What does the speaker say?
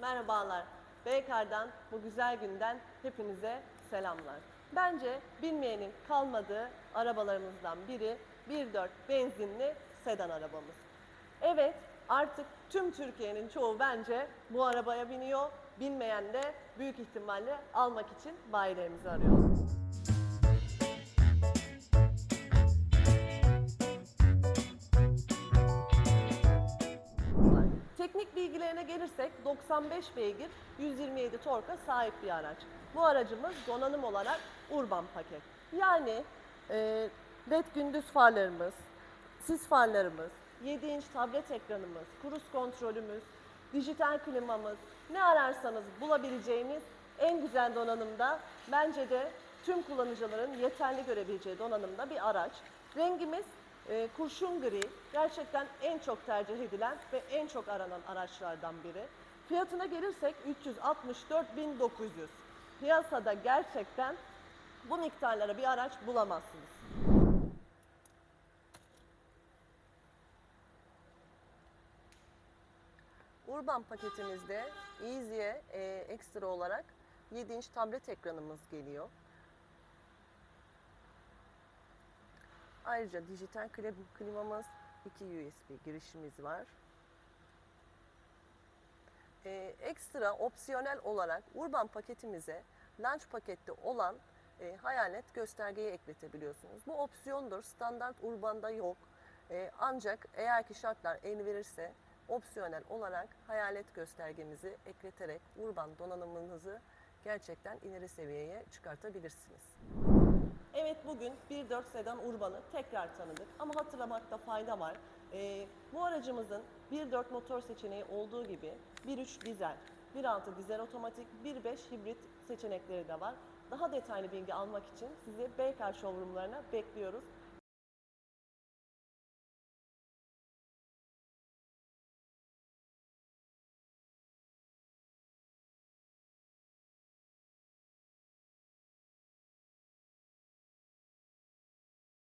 Merhabalar. Beykar'dan bu güzel günden hepinize selamlar. Bence bilmeyenin kalmadığı arabalarımızdan biri 1.4 benzinli sedan arabamız. Evet, artık tüm Türkiye'nin çoğu bence bu arabaya biniyor. Binmeyen de büyük ihtimalle almak için bayilerimizi arıyor. Bilgilerine gelirsek 95 beygir 127 torka sahip bir araç. Bu aracımız donanım olarak urban paket. Yani e, led gündüz farlarımız, sis farlarımız, 7 inç tablet ekranımız, kruz kontrolümüz, dijital klimamız, ne ararsanız bulabileceğiniz en güzel donanımda bence de tüm kullanıcıların yeterli görebileceği donanımda bir araç. Rengimiz e, kurşun gri gerçekten en çok tercih edilen ve en çok aranan araçlardan biri. Fiyatına gelirsek 364.900. Piyasada gerçekten bu miktarlara bir araç bulamazsınız. Urban paketimizde Easy'e e, ekstra olarak 7 inç tablet ekranımız geliyor. Ayrıca dijital klim- klimamız, iki USB girişimiz var. Ee, ekstra opsiyonel olarak Urban paketimize Launch pakette olan e, hayalet göstergeyi ekletebiliyorsunuz. Bu opsiyondur. Standart Urban'da yok. Ee, ancak eğer ki şartlar el verirse opsiyonel olarak hayalet göstergemizi ekleterek Urban donanımınızı gerçekten ileri seviyeye çıkartabilirsiniz. Evet bugün 1.4 sedan Urban'ı tekrar tanıdık ama hatırlamakta fayda var. Ee, bu aracımızın 1.4 motor seçeneği olduğu gibi 1.3 dizel, 1.6 dizel otomatik, 1.5 hibrit seçenekleri de var. Daha detaylı bilgi almak için sizi Beykar showroomlarına bekliyoruz.